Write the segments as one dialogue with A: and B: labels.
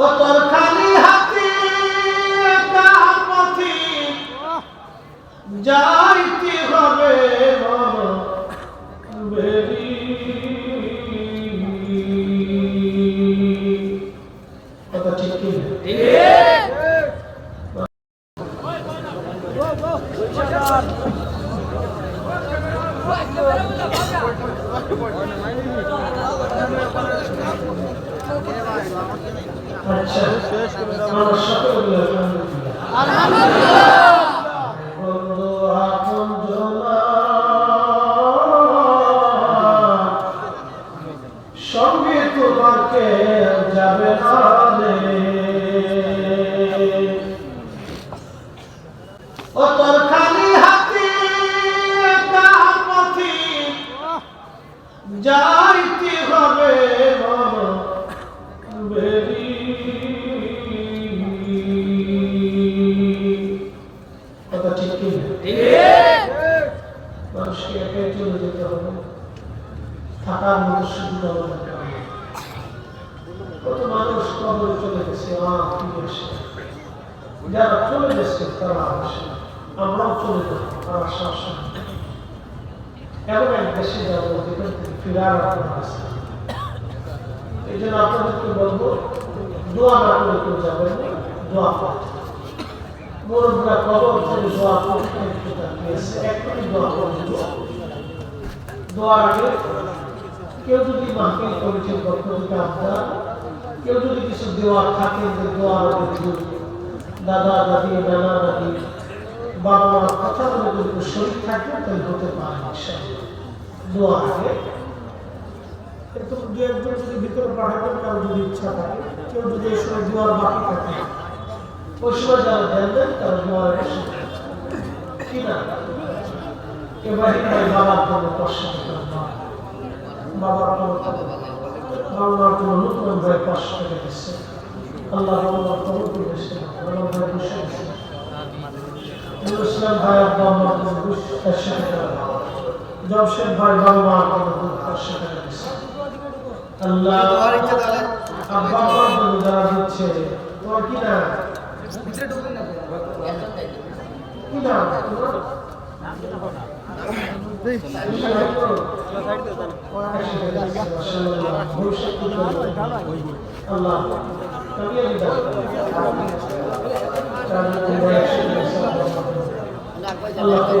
A: ও তোর খালি হাতে পথি যাইতে হবে কথা ঠিক কি না? আচ্ছা আমার যারা চলে গেছে, তারা আসে আমরাও চলে যাব, তারা শ্বাস এমন এক দেশে যাব, যেখান থেকে ফিরার আপনার আছে? এই জন্য আপনাদেরকে বলব, দোয়া না করে কেউ যাবেন দোয়া করতে মুরব্বীরা কবর করে দোয়া করতে তাকিয়েছে এক্ষুনি দোয়া করে দোয়ার আগে কেউ যদি মাহফিল করেছেন থেকে আপনার কেউ যদি কিছু দেওয়ার থাকে, যে দোয়ার আগে দাদা দাদি, নানা দাদি বাবা মার কথা বলে যদি শরীর থাকে তাহলে হতে পারে দোয়া আগে। দু একজন যদি ভিতরে যদি ইচ্ছা থাকে, কেউ যদি এই সময় দোয়ার বাকি থাকে, ওই সময় যারা দেন দোয়ার কি না? বাবার জন্য কষ্ট বাবার কোনো বাংলার কোনো নতুন ভাই কষ্ট আল্লাহ বাংলার খবর করে আমার ভাই বসে ইসলাম ভাই আব্বা আমার কোনো তার সাথে জমশেদ ভাই বাংলা কোনো তার সাথে আল্লাহ আব্বা আমার জন্য যারা দিচ্ছে তোমার কি না? কি না? আল্লাহ। আল্লাহ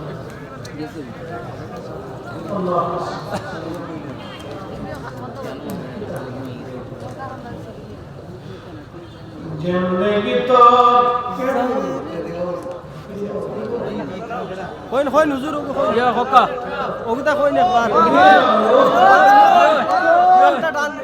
A: जिंदगी तो कोई कोई हुजूर कोई या होका ओगता कोई ने बात ओगता डाल दे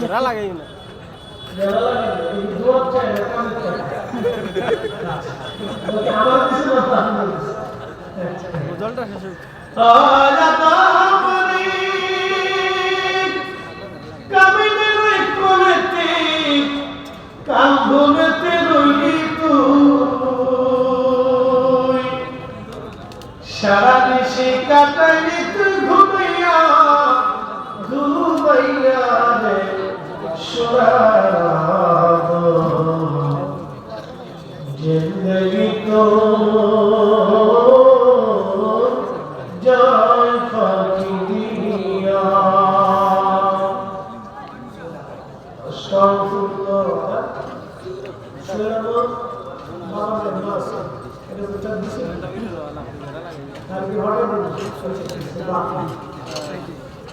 B: মেরা লাগাই না জলটা শেষ
A: সারা দেশে কাটাইলি সোরাদ জিন্দগি তো জয় ফাঁকি দিয়া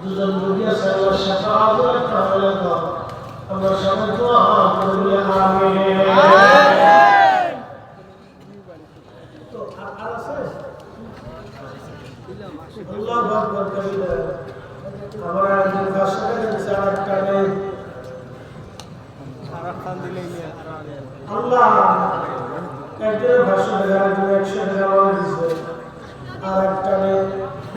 A: দুজন রোগী আছে আল্লাহ শাফা আজর একটা হলে তো আমরা সবাই দোয়া করি আমিন তো আর আর আছে আল্লাহ আকবার কবিরা আমরা একজন কাশে গেছে আর একটা নেই
B: আর খান দিলে
A: আল্লাহ একজনের ভাষণ দেখা একজন একশো টাকা আমার দিচ্ছে আর একটা নেই
B: আরেকটা কান তো দিলেন না জোর
A: মাগলের জন্য দিচ্ছে আল্লাহ কবুল করে নাও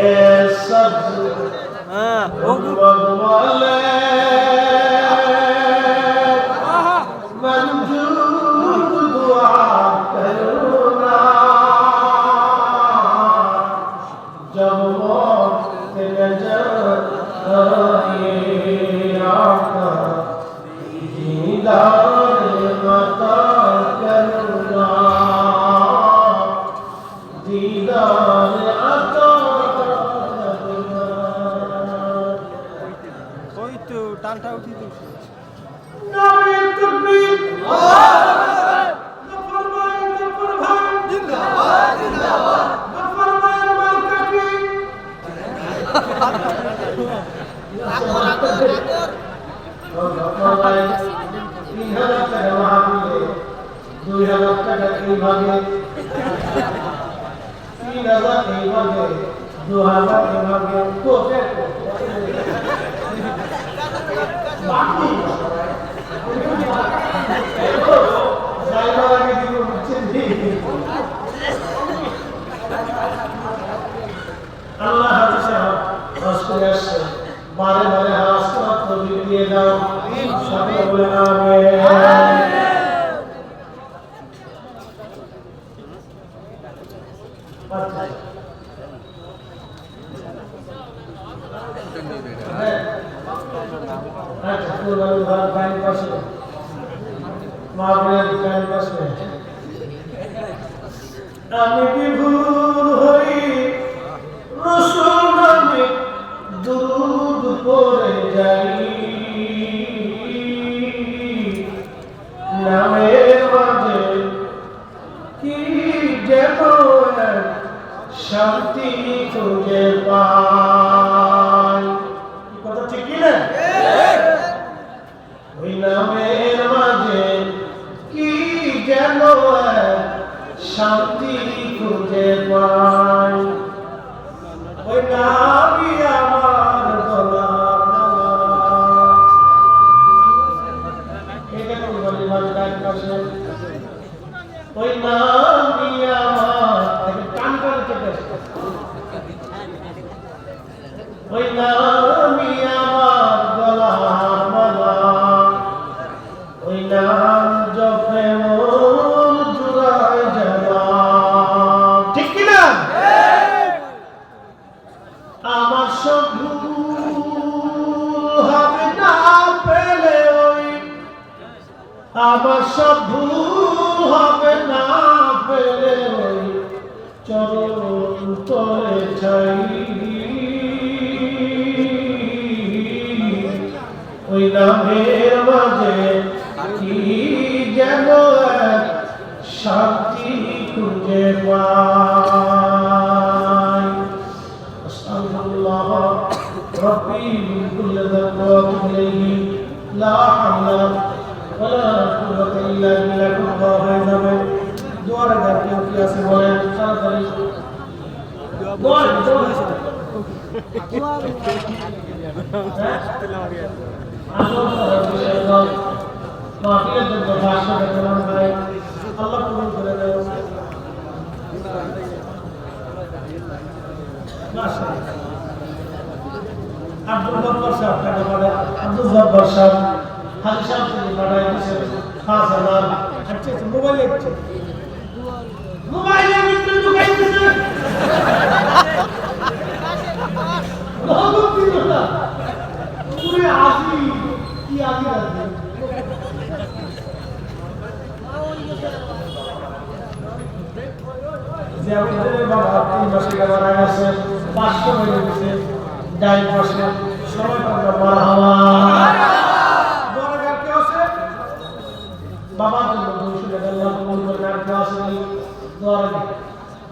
A: এ সবজ
B: হ্যাঁ।
A: গফরমান তিন হাজার টাকা মাহফিলে দুই হাজার টাকা এই ভাগে তিন হাজার এই ভাগে দু হাজার এই ভাগে কোথায় বাকি যাইবার আগে দিব বুঝছেন আল্লাহ হাফিজ সাহেব হজ করে আসছে। আচ্ছা হ্যাঁ। নামের মাঝে কি যেন শান্তি খুঁজে পাই। ওই নামই আমার গলা ওই নামই আমার কান কান চেপে ওই নামই চরণ তলে চাই ওই নামের মাঝে কি যেন শান্তি খুঁজে পাই। আস্তাগফিরুল্লাহ লা আল্লাহ কবুল করে আব্দুল গফফার সাহেব টাকা আব্দুল গফফার সাহেব, হাজি সাহেব থেকে পাঠায় পাঁচ হাজার মোবাইলে হচ্ছে মোবাইলের যে আমাদের বাবা তিন মাসে গেছে পাঁচশো হয়ে গেছে ডাইন পাশে সবাই আমরা আছে বাবার জন্য দুইশো টাকা আল্লাহ কবুল করে আছে দোয়া